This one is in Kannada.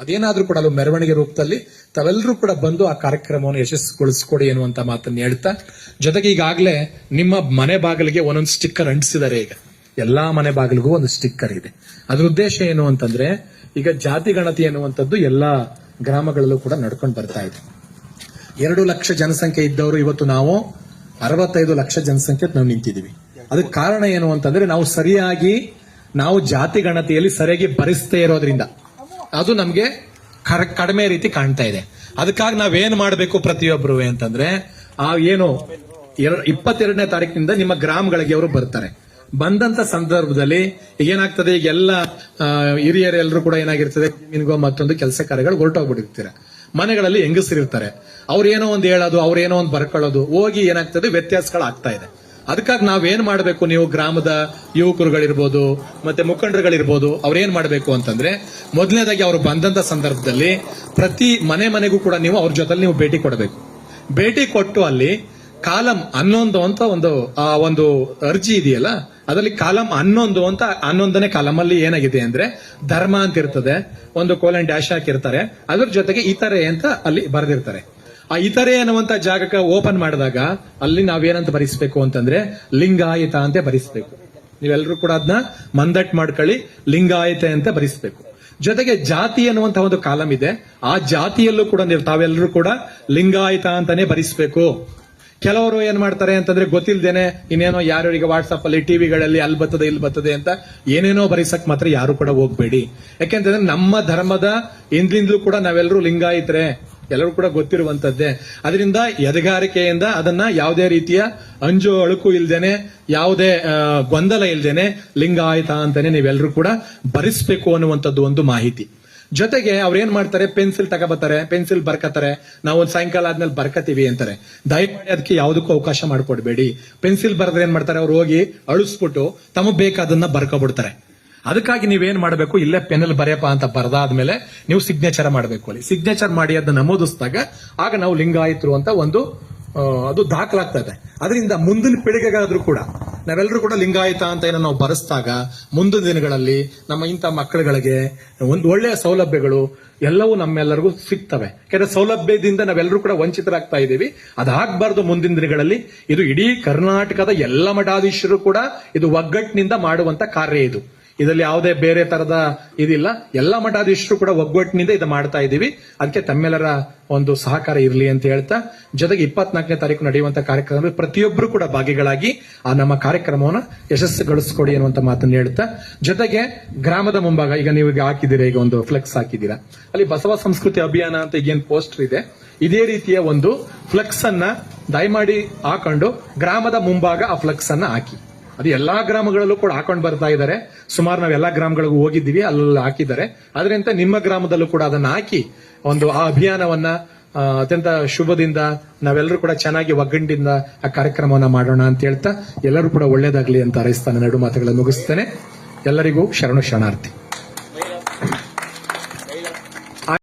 ಅದೇನಾದ್ರೂ ಕೂಡ ಮೆರವಣಿಗೆ ರೂಪದಲ್ಲಿ ತಾವೆಲ್ಲರೂ ಕೂಡ ಬಂದು ಆ ಕಾರ್ಯಕ್ರಮವನ್ನು ಯಶಸ್ಸುಗೊಳಿಸ್ಕೊಡಿ ಎನ್ನುವಂತ ಮಾತನ್ನ ಹೇಳ್ತಾ, ಜೊತೆಗೆ ಈಗಾಗಲೇ ನಿಮ್ಮ ಮನೆ ಬಾಗಿಲಿಗೆ ಒಂದೊಂದು ಸ್ಟಿಕ್ಕರ್ ಅಂಟಿಸಿದ್ದಾರೆ ಈಗ. ಎಲ್ಲಾ ಮನೆ ಬಾಗಿಲಿಗೂ ಒಂದು ಸ್ಟಿಕ್ಕರ್ ಇದೆ. ಅದ್ರ ಉದ್ದೇಶ ಏನು ಅಂತಂದ್ರೆ, ಈಗ ಜಾತಿ ಗಣತಿ ಎನ್ನುವಂಥದ್ದು ಎಲ್ಲಾ ಗ್ರಾಮಗಳಲ್ಲೂ ಕೂಡ ನಡ್ಕೊಂಡು ಬರ್ತಾ ಇದೆ. ಎರಡು ಲಕ್ಷ ಜನಸಂಖ್ಯೆ ಇದ್ದವರು ಇವತ್ತು ನಾವು ಅರವತ್ತೈದು ಲಕ್ಷ ಜನಸಂಖ್ಯೆ ನಾವು ನಿಂತಿದ್ದೀವಿ. ಅದಕ್ಕೆ ಕಾರಣ ಏನು ಅಂತಂದ್ರೆ ನಾವು ಸರಿಯಾಗಿ ನಾವು ಜಾತಿ ಗಣತಿಯಲ್ಲಿ ಸರಿಯಾಗಿ ಭರಿಸ್ತೇ ಇರೋದ್ರಿಂದ. ಅದು ನಮಗೆ ಕಡಿಮೆ ರೀತಿ ಕಾಣ್ತಾ ಇದೆ. ಅದಕ್ಕಾಗಿ ನಾವೇನ್ ಮಾಡಬೇಕು ಪ್ರತಿಯೊಬ್ಬರು ಅಂತಂದ್ರೆ, ಆ ಏನು ಇಪ್ಪತ್ತೆರಡನೇ ತಾರೀಕಿನಿಂದ ನಿಮ್ಮ ಗ್ರಾಮಗಳಿಗೆ ಅವರು ಬರ್ತಾರೆ. ಬಂದಂತ ಸಂದರ್ಭದಲ್ಲಿ ಏನಾಗ್ತದೆ ಈಗ ಎಲ್ಲ ಹಿರಿಯರು ಎಲ್ಲರೂ ಕೂಡ ಏನಾಗಿರ್ತದೆ ನಿನ್ಗೋ ಮತ್ತೊಂದು ಕೆಲಸ ಕಾರ್ಯಗಳು ಹೊರಟೋಗ್ಬಿಟ್ಟಿರ್ತೀರ. ಮನೆಗಳಲ್ಲಿ ಹೆಂಗಸರಿರ್ತಾರೆ ಅವ್ರು ಏನೋ ಒಂದು ಹೇಳೋದು, ಅವ್ರು ಏನೋ ಒಂದು ಬರ್ಕೊಳ್ಳೋದು, ಹೋಗಿ ಏನಾಗ್ತದೆ ವ್ಯತ್ಯಾಸಗಳು ಆಗ್ತಾ ಇದೆ. ಅದಕ್ಕಾಗಿ ನಾವೇನ್ ಮಾಡಬೇಕು? ನೀವು ಗ್ರಾಮದ ಯುವಕರುಗಳಿರ್ಬೋದು, ಮತ್ತೆ ಮುಖಂಡರುಗಳಿರ್ಬೋದು, ಅವ್ರೇನ್ ಮಾಡಬೇಕು ಅಂತಂದ್ರೆ, ಮೊದಲನೇದಾಗಿ ಅವರು ಬಂದಂತ ಸಂದರ್ಭದಲ್ಲಿ ಪ್ರತಿ ಮನೆ ಮನೆಗೂ ಕೂಡ ನೀವು ಅವ್ರ ಜೊತೆ ನೀವು ಭೇಟಿ ಕೊಡಬೇಕು. ಭೇಟಿ ಕೊಟ್ಟು ಅಲ್ಲಿ ಕಾಲಂ ಹನ್ನೊಂದು ಅಂತ ಒಂದು, ಆ ಒಂದು ಅರ್ಜಿ ಇದೆಯಲ್ಲ, ಅದರಲ್ಲಿ ಕಾಲಂ ಹನ್ನೊಂದು ಅಂತ ಹನ್ನೊಂದನೇ ಕಾಲಂ ಅಲ್ಲಿ ಏನಾಗಿದೆ ಅಂದ್ರೆ, ಧರ್ಮ ಅಂತ ಇರ್ತದೆ, ಒಂದು ಕೋಲನ್ ಡ್ಯಾಶ್ ಹಾಕಿರ್ತಾರೆ, ಅದ್ರ ಜೊತೆಗೆ ಇತರೆ ಅಂತ ಅಲ್ಲಿ ಬರೆದಿರ್ತಾರೆ. ಆ ಇತರೆ ಅನ್ನುವಂತ ಜಾಗಕ್ಕೆ ಓಪನ್ ಮಾಡಿದಾಗ ಅಲ್ಲಿ ನಾವೇನಂತ ಭರಿಸ್ಬೇಕು ಅಂತಂದ್ರೆ ಲಿಂಗಾಯತ ಅಂತ ಭರಿಸ್ಬೇಕು ನೀವೆಲ್ಲರೂ ಕೂಡ ಅದನ್ನ ಮಂದಟ್ ಮಾಡ್ಕೊಳ್ಳಿ, ಲಿಂಗಾಯತ ಅಂತ ಭರಿಸ್ಬೇಕು ಜೊತೆಗೆ ಜಾತಿ ಅನ್ನುವಂತಹ ಒಂದು ಕಾಲಂ ಇದೆ. ಆ ಜಾತಿಯಲ್ಲೂ ಕೂಡ ನೀವು ತಾವೆಲ್ಲರೂ ಕೂಡ ಲಿಂಗಾಯತ ಅಂತಾನೆ ಭರಿಸ್ಬೇಕು ಕೆಲವರು ಏನ್ ಮಾಡ್ತಾರೆ ಅಂತಂದ್ರೆ ಗೊತ್ತಿಲ್ದೇನೆ ಇನ್ನೇನೋ ಯಾರ್ಯಾರಿಗೆ ವಾಟ್ಸಪ್ ಅಲ್ಲಿ, ಟಿವಿಗಳಲ್ಲಿ ಅಲ್ಲಿ ಬರ್ತದೆ, ಇಲ್ಲಿ ಬರ್ತದೆ ಅಂತ ಏನೇನೋ ಬರಿಸಕ್ ಮಾತ್ರ ಯಾರು ಕೂಡ ಹೋಗ್ಬೇಡಿ. ಯಾಕೆಂತಂದ್ರೆ ನಮ್ಮ ಧರ್ಮದ ಹಿಂದ್ಲಿಂದಲೂ ಕೂಡ ನಾವೆಲ್ಲರೂ ಲಿಂಗಾಯತರೆ. ಎಲ್ಲರೂ ಕೂಡ ಗೊತ್ತಿರುವಂತದ್ದೇ. ಅದರಿಂದ ಎದಗಾರಿಕೆಯಿಂದ ಅದನ್ನ ಯಾವುದೇ ರೀತಿಯ ಅಂಜು ಅಳುಕು ಇಲ್ದೇನೆ, ಯಾವುದೇ ಗೊಂದಲ ಇಲ್ದೇನೆ ಲಿಂಗಾಯತ ಅಂತಾನೆ ನೀವೆಲ್ಲರೂ ಕೂಡ ಭರಿಸ್ಬೇಕು ಅನ್ನುವಂಥದ್ದು ಒಂದು ಮಾಹಿತಿ. ಜೊತೆಗೆ ಅವ್ರು ಏನ್ ಮಾಡ್ತಾರೆ? ಪೆನ್ಸಿಲ್ ತಗೋಬತ್ತಾರೆ, ಪೆನ್ಸಿಲ್ ಬರ್ಕತಾರೆ ನಾವು ಒಂದು ಸಾಯಂಕಾಲ ಆದ್ಮೇಲೆ ಬರ್ಕತೀವಿ ಅಂತಾರೆ. ದಯಮಾಡಿ ಅದಕ್ಕೆ ಯಾವುದಕ್ಕೂ ಅವಕಾಶ ಮಾಡ್ಕೊಡ್ಬೇಡಿ. ಪೆನ್ಸಿಲ್ ಬರೆದ್ರೆ ಏನ್ ಮಾಡ್ತಾರೆ? ಅವ್ರು ಹೋಗಿ ಅಳಿಸ್ಬಿಟ್ಟು ತಮಗೆ ಬೇಕಾದನ್ನ ಬರ್ಕೊಬಿಡ್ತಾರೆ. ಅದಕ್ಕಾಗಿ ನೀವೇನ್ ಮಾಡಬೇಕು, ಇಲ್ಲೇ ಪೆನ್ನಲ್ಲಿ ಬರೆಯಪ್ಪ ಅಂತ ಬರೆದಾದ್ಮೇಲೆ ನೀವು ಸಿಗ್ನೇಚರ್ ಮಾಡಬೇಕು ಅಲ್ಲಿ. ಸಿಗ್ನೇಚರ್ ಮಾಡಿ ಅದನ್ನ ನಮೂದಿಸಿದಾಗ ಆಗ ನಾವು ಲಿಂಗಾಯಿತರು ಅಂತ ಒಂದು ಅದು ದಾಖಲಾಗ್ತದೆ. ಅದರಿಂದ ಮುಂದಿನ ಪೀಳಿಗೆಗಾದ್ರೂ ಕೂಡ, ನಾವೆಲ್ಲರೂ ಕೂಡ ಲಿಂಗಾಯತ ಅಂತ ಏನೋ ನಾವು ಬರೆಸಿದಾಗ ಮುಂದಿನ ದಿನಗಳಲ್ಲಿ ನಮ್ಮ ಇಂಥ ಮಕ್ಕಳುಗಳಿಗೆ ಒಂದು ಒಳ್ಳೆಯ ಸೌಲಭ್ಯಗಳು ಎಲ್ಲವೂ ನಮ್ಮೆಲ್ಲರಿಗೂ ಸಿಗ್ತವೆ. ಯಾಕಂದ್ರೆ ಸೌಲಭ್ಯದಿಂದ ನಾವೆಲ್ಲರೂ ಕೂಡ ವಂಚಿತರಾಗ್ತಾ ಇದ್ದೀವಿ. ಅದಾಗಬಾರ್ದು ಮುಂದಿನ ದಿನಗಳಲ್ಲಿ. ಇದು ಇಡೀ ಕರ್ನಾಟಕದ ಎಲ್ಲ ಮಠಾಧೀಶರು ಕೂಡ ಇದು ಒಗ್ಗಟ್ಟಿನಿಂದ ಮಾಡುವಂತ ಕಾರ್ಯ ಇದು. ಇದರಲ್ಲಿ ಯಾವುದೇ ಬೇರೆ ತರದ ಇದಿಲ್ಲ. ಎಲ್ಲ ಮಠಾಧೀಶರು ಕೂಡ ಒಗ್ಗಟ್ಟಿನಿಂದ ಇದು ಮಾಡ್ತಾ ಇದ್ದೀವಿ. ಅದಕ್ಕೆ ತಮ್ಮೆಲ್ಲರ ಒಂದು ಸಹಕಾರ ಇರಲಿ ಅಂತ ಹೇಳ್ತಾ, ಜೊತೆಗೆ ಇಪ್ಪತ್ನಾಲ್ಕನೇ ತಾರೀಕು ನಡೆಯುವಂತಹ ಕಾರ್ಯಕ್ರಮದಲ್ಲಿ ಪ್ರತಿಯೊಬ್ಬರು ಕೂಡ ಭಾಗಿಗಳಾಗಿ ಆ ನಮ್ಮ ಕಾರ್ಯಕ್ರಮವನ್ನು ಯಶಸ್ಸುಗೊಳಿಸ್ಕೊಡಿ ಅನ್ನುವಂತ ಮಾತನ್ನು ಹೇಳ್ತಾ, ಜೊತೆಗೆ ಗ್ರಾಮದ ಮುಂಭಾಗ, ಈಗ ನೀವು ಈಗ ಈಗ ಒಂದು ಫ್ಲೆಕ್ಸ್ ಹಾಕಿದ್ದೀರಾ. ಅಲ್ಲಿ ಬಸವ ಸಂಸ್ಕೃತಿ ಅಭಿಯಾನ ಅಂತ ಈಗೇನು ಪೋಸ್ಟರ್ ಇದೆ. ಇದೇ ರೀತಿಯ ಒಂದು ಫ್ಲೆಕ್ಸ್ ಅನ್ನ ದಯಮಾಡಿ ಹಾಕೊಂಡು ಗ್ರಾಮದ ಮುಂಭಾಗ ಆ ಫ್ಲೆಕ್ಸ್ ಅನ್ನ ಹಾಕಿ. ಅದು ಎಲ್ಲಾ ಗ್ರಾಮಗಳಲ್ಲೂ ಕೂಡ ಹಾಕೊಂಡು ಬರ್ತಾ ಇದ್ದಾರೆ ಸುಮಾರು ನಾವು ಎಲ್ಲಾ ಗ್ರಾಮಗಳಿಗೂ ಹೋಗಿದ್ದೀವಿ, ಅಲ್ಲೆಲ್ಲ ಹಾಕಿದ್ದಾರೆ. ಅದರಿಂದ ನಿಮ್ಮ ಗ್ರಾಮದಲ್ಲೂ ಕೂಡ ಅದನ್ನ ಹಾಕಿ ಒಂದು ಆ ಅಭಿಯಾನವನ್ನ ಅತ್ಯಂತ ಶುಭದಿಂದ ನಾವೆಲ್ಲರೂ ಕೂಡ ಚೆನ್ನಾಗಿ ಒಗ್ಗಂಡಿಂದ ಆ ಕಾರ್ಯಕ್ರಮವನ್ನ ಮಾಡೋಣ ಅಂತ ಹೇಳ್ತಾ ಎಲ್ಲರೂ ಕೂಡ ಒಳ್ಳೇದಾಗ್ಲಿ ಅಂತ ಹಾರೈಸ್ತಾ ನಡು ಮಾತುಗಳನ್ನು ಮುಗಿಸ್ತೇನೆ. ಎಲ್ಲರಿಗೂ ಶರಣು ಶರಣಾರ್ಥಿ.